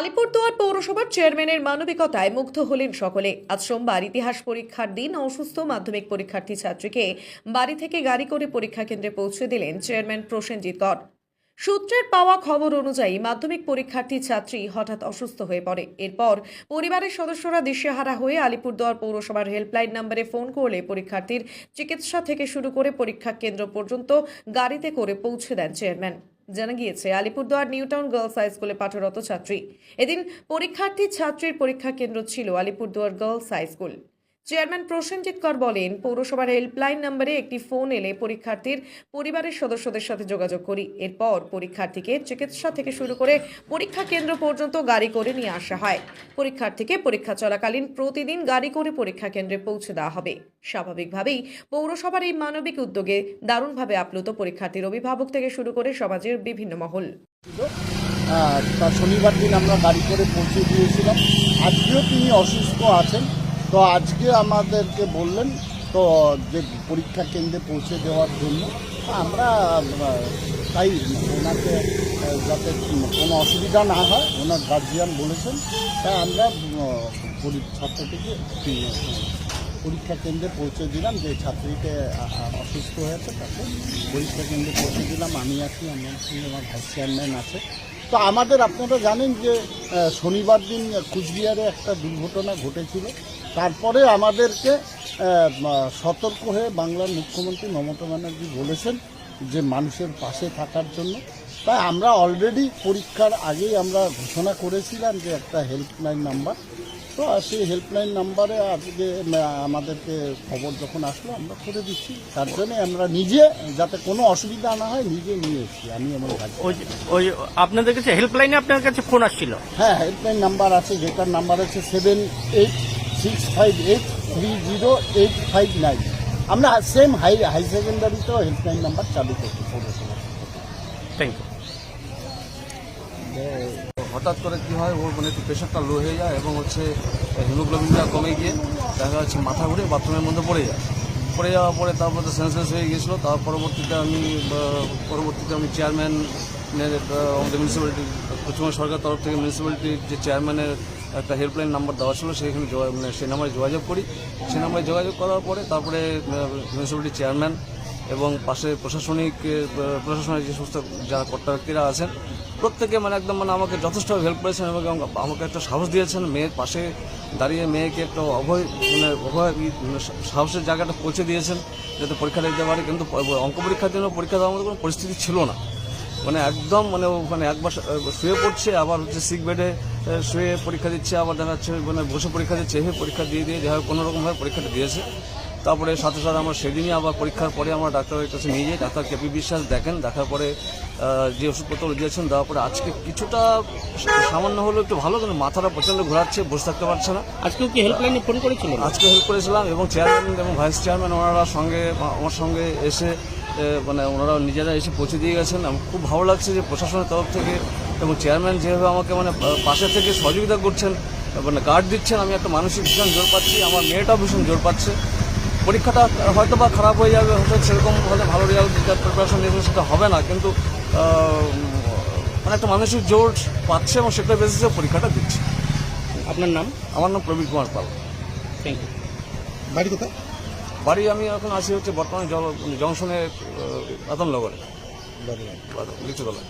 আলিপুরদুয়ার পৌরসভার চেয়ারম্যানের মানবিকতায় মুগ্ধ হলেন সকলে। আজ সোমবার ইতিহাস পরীক্ষার দিন অসুস্থ মাধ্যমিক পরীক্ষার্থী ছাত্রীকে বাড়ি থেকে গাড়ি করে পরীক্ষা কেন্দ্রে পৌঁছে দিলেন চেয়ারম্যান প্রসেনজিৎ কর। সূত্রের পাওয়া খবর অনুযায়ী মাধ্যমিক পরীক্ষার্থী ছাত্রী হঠাৎ অসুস্থ হয়ে পড়ে। এরপর পরিবারের সদস্যরা দিশেহারা হয়ে আলিপুরদুয়ার পৌরসভার হেল্পলাইন নম্বরে ফোন করলে পরীক্ষার্থীর চিকিৎসা থেকে শুরু করে পরীক্ষা কেন্দ্র পর্যন্ত গাড়িতে করে পৌঁছে দেন চেয়ারম্যান। জানা গিয়েছে, আলিপুরদুয়ার নিউটাউন গার্লস হাই স্কুলে পাঠরত ছাত্রী। এদিন পরীক্ষার্থী ছাত্রীর পরীক্ষা কেন্দ্র ছিল Alipurduar girls high school. Chairman Prosenjit Kar বলেন, পৌরসভার হেল্পলাইন নম্বরে একটি ফোন এলে পরীক্ষার্থীর পরিবারের সদস্যদের সাথে যোগাযোগ করি। এরপর পরীক্ষার্থীকে চিকিৎসা থেকে শুরু করে পরীক্ষা কেন্দ্র পর্যন্ত গাড়ি করে নিয়ে আসা হয়। পরীক্ষার্থীকে পরীক্ষা চলাকালীন প্রতিদিন গাড়ি করে পরীক্ষা কেন্দ্রে পৌঁছে দেওয়া হবে। স্বাভাবিকভাবেই পৌরসভার এই মানবিক উদ্যোগে দারুণভাবে আপ্লুত পরীক্ষার্থীর অভিভাবক থেকে শুরু করে সমাজের বিভিন্ন মহল। শনিবার দিন আমরা গাড়ি করে পৌঁছে দিয়েছিলাম। আজকেও তিনি অসুস্থ আছেন। তো আজকে আমাদেরকে বললেন, তো যে পরীক্ষা কেন্দ্রে পৌঁছে দেওয়ার জন্য আমরা তাই ওনাকে যাতে কোনো অসুবিধা না হয়, ওনার গার্জিয়ান বলেছেন, তাই আমরা ছাত্রটিকে, পরীক্ষা কেন্দ্রে পৌঁছে দিলাম, যে ছাত্রীকে অসুস্থ হয়েছে, তাকে পরীক্ষা কেন্দ্রে পৌঁছে দিলাম। আমি আছি, আমার আমার ভাইস চেয়ারম্যান আছে। তো আমাদের, আপনারা জানেন যে শনিবার দিন কুচবিহারে একটা দুর্ঘটনা ঘটেছিল। তারপরে আমাদেরকে সতর্ক হয়ে বাংলার মুখ্যমন্ত্রী মমতা ব্যানার্জি বলেছেন যে মানুষের পাশে থাকার জন্য। তাই আমরা অলরেডি পরীক্ষার আগেই আমরা ঘোষণা করেছিলাম যে একটা হেল্পলাইন নাম্বার তো সেই হেল্পলাইন নাম্বারে আজকে আমাদেরকে খবর যখন আসলো আমরা করে দিচ্ছি। তার জন্যে আমরা নিজে যাতে কোনো অসুবিধা না হয় নিজে নিয়ে এসেছি। আমি আমার যে- ওই আপনাদের কাছে হেল্পলাইনে আপনার কাছে ফোন আসছিল? হ্যাঁ হেল্পলাইন নাম্বার আছে যেটার নাম্বার আছে seven eight six five eight three zero eight five nine আমরা সেম হাই হাই সেকেন্ডারিতেও হেল্পলাইন নাম্বার চালু করছি থ্যাংক ইউ হঠাৎ করে কি হয় ওর মানে একটু প্রেশারটা লো হয়ে যায় এবং হচ্ছে হিমোগ্লোবিনটা কমে গিয়ে দেখা যাচ্ছে মাথা ঘুরে বাথরুমের মধ্যে পড়ে যায়। পড়ে যাওয়ার পরে তারপরে তো সেন্সলেস হয়ে গিয়েছিল। তার পরবর্তীতে আমি পরবর্তীতে আমি চেয়ারম্যান আমাদের মিউনিসিপ্যালিটি পশ্চিমবঙ্গ সরকার তরফ থেকে মিউনিসিপ্যালিটির যে চেয়ারম্যানের একটা হেল্পলাইন নাম্বার দেওয়া ছিল, সেখানে মানে সেই নাম্বারে যোগাযোগ করি। সেই নাম্বারে যোগাযোগ করার পরে তারপরে মিউনিসিপ্যালিটির চেয়ারম্যান এবং পাশে প্রশাসনিক প্রশাসনের যে সমস্ত যারা কর্তা ব্যক্তিরা আছেন, প্রত্যেকে মানে একদম মানে আমাকে যথেষ্ট হেল্প করেছেন এবং আমাকে একটা সাহস দিয়েছেন। মেয়ের পাশে দাঁড়িয়ে মেয়েকে একটা অভয় মানে অভয় মানে সাহসের জায়গাটা পৌঁছে দিয়েছেন, যাতে পরীক্ষা দিতে পারে। কিন্তু অঙ্ক পরীক্ষার জন্য পরীক্ষা দেওয়ার মতো কোনো পরিস্থিতি ছিল না। মানে একদম মানে মানে একবার শুয়ে পড়ছে আবার হচ্ছে সিক বেডে শুয়ে পরীক্ষা দিচ্ছে আবার দেখা যাচ্ছে মানে বসে পরীক্ষা দিচ্ছে এভাবে পরীক্ষা দিয়ে দিয়ে যেভাবে কোনো রকমভাবে পরীক্ষাটা দিয়েছে। তারপরে সাথে সাথে আমরা সেদিনই আবার পরীক্ষার পরে আমরা ডাক্তারের কাছে নিয়ে যাই। ডাক্তার কেপি বিশ্বাস দেখেন দেখার পরে যে ওষুধপত্র দিয়েছেন দেওয়ার পরে আজকে কিছুটা সামান্য হলেও একটু ভালো কিন্তু মাথাটা প্রচণ্ড ঘোরাচ্ছে বসে থাকতে পারছে না। আজকেও কি হেল্পলাইনে ফোন করেছিলেন? আজকে হেল্প করেছিলাম এবং চেয়ারম্যান এবং ভাইস চেয়ারম্যান ওনারা সঙ্গে আমার সঙ্গে এসে মানে ওনারা নিজেরা এসে পৌঁছে দিয়ে গেছেন। আমার খুব ভালো লাগছে যে প্রশাসনের তরফ থেকে এবং চেয়ারম্যান যেভাবে আমাকে মানে পাশে থেকে সহযোগিতা করছেন মানে গার্ড দিচ্ছেন আমি একটা মানসিক ভীষণ জোর পাচ্ছি আমার মেয়েটাও ভীষণ জোর পাচ্ছে। পরীক্ষাটা হয়তো বা খারাপ হয়ে যাবে হয়তো সেরকম হলে ভালো রেজাল্ট প্রিপারেশন নিয়ে সেটা হবে না কিন্তু মানে একটা মানসিক জোর পাচ্ছে এবং সেটা বেসিসে পরীক্ষাটা দিচ্ছে। আপনার নাম? আমার নাম প্রবীর কুমার পাল। থ্যাংক ইউ বাড়ি কোথায়? বাড়ি আমি এখন আসি হচ্ছে বর্তমানে জল জংশনে আতন লগরে লিচুতলা